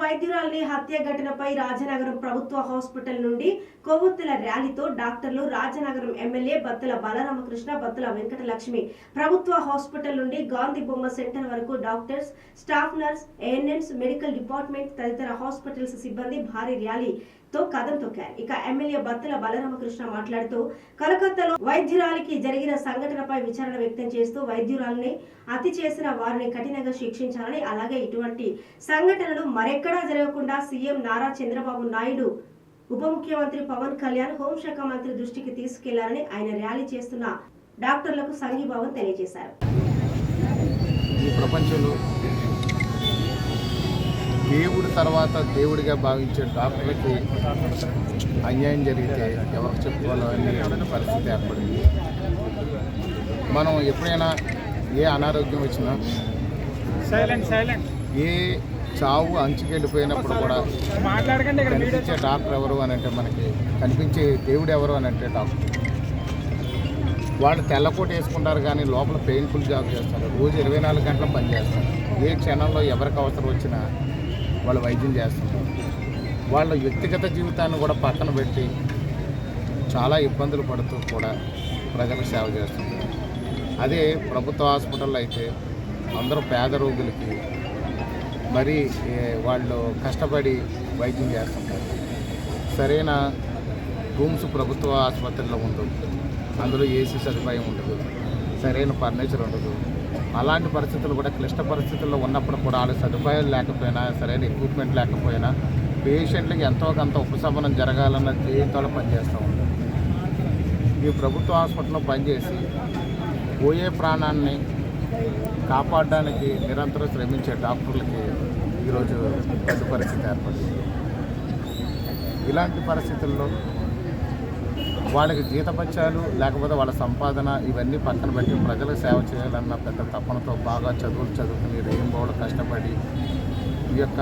వైద్యురాలిని హత్య ఘటనపై రాజనగరం ప్రభుత్వ హాస్పిటల్ నుండి కొవ్వొత్తుల ర్యాలీతో డాక్టర్లు రాజనగరం ఎమ్మెల్యే బత్తుల బాలరామకృష్ణ బత్తుల వెంకటలక్ష్మి. ప్రభుత్వ హాస్పిటల్ నుండి గాంధీ బొమ్మ సెంటర్ వరకు doctors staff nurse ANMs medical department తదితర హాస్పిటల్స్ సిబ్బంది భారీ ర్యాలీ. తో కదం తొక్కారు. ఇక ఎమ్మెల్యే బత్తుల బలరామకృష్ణ మాట్లాడుతూ కలకత్తాలో వైద్యురాలికి జరిగిన సంఘటనపై విచారణ వ్యక్తం చేస్తూ వైద్యురాలిని అతి చేసిన వారిని కఠినంగా శిక్షించాలని అలాగే ఇటువంటి సంఘటనలు మరెక్కడా జరగకుండా సీఎం నారా చంద్రబాబు నాయుడు ఉప ముఖ్యమంత్రి పవన్ కళ్యాణ్ హోంశాఖ మంత్రి దృష్టికి తీసుకెళ్ళాలని ఆయన ర్యాలీ చేస్తున్న డాక్టర్లకు సంఘీభావం తెలియజేశారు. ప్రపంచంలో తర్వాత దేవుడిగా భావించే డాక్టర్లకి అన్యాయం జరిగితే ఎవరికి చెప్పుకోవాలో అనే పరిస్థితి ఏర్పడింది. మనం ఎప్పుడైనా ఏ అనారోగ్యం వచ్చినా సైలెంట్ సైలెంట్. ఏ చావు అంచుకెళ్ళిపోయినప్పుడు కూడా కనిపించే డాక్టర్ ఎవరు అని అంటే మనకి కనిపించే దేవుడు ఎవరు అని అంటే డాక్టర్. వాళ్ళు తెల్లకోట వేసుకుంటారు కానీ లోపల పెయిన్ఫుల్ జాబ్ చేస్తారు. రోజు ఇరవై నాలుగు గంటలు పనిచేస్తారు ఏ క్షణంలో ఎవరికి అవసరం వచ్చినా వాళ్ళు వైద్యం చేస్తున్నారు వాళ్ళ వ్యక్తిగత జీవితాన్ని కూడా పక్కన పెట్టి చాలా ఇబ్బందులు పడుతూ కూడా ప్రజలకు సేవ చేస్తున్నారు అదే ప్రభుత్వ హాస్పిటల్లో అయితే అందరూ పేద రోగులకి మరి వాళ్ళు కష్టపడి వైద్యం చేస్తుంటారు. సరైన రూమ్స్ ప్రభుత్వ ఆసుపత్రిలో ఉండదు. అందులో ఏసీ సదుపాయం ఉండదు. సరైన ఫర్నిచర్ ఉండదు. అలాంటి పరిస్థితులు కూడా క్లిష్ట పరిస్థితుల్లో ఉన్నప్పుడు కూడా వాళ్ళ సదుపాయాలు లేకపోయినా సరైన ఎక్విప్మెంట్ లేకపోయినా పేషెంట్లకి ఎంతో కొంత ఉపశమనం జరగాలన్న ధ్యేయంతో పనిచేస్తూ ఉంటారు ఈ ప్రభుత్వ హాస్పిటల్లో పనిచేసి పోయే ప్రాణాన్ని కాపాడడానికి నిరంతరం శ్రమించే డాక్టర్లకి ఈరోజు పెద్ద పరిస్థితి ఏర్పడింది. ఇలాంటి పరిస్థితుల్లో వాళ్ళకి జీతపత్యాలు లేకపోతే వాళ్ళ సంపాదన ఇవన్నీ పక్కన పెట్టి ప్రజలకు సేవ చేయాలన్న పెద్ద తపనతో బాగా చదువులు చదువుకుని రేయింబోళ్ళు కష్టపడి ఈ యొక్క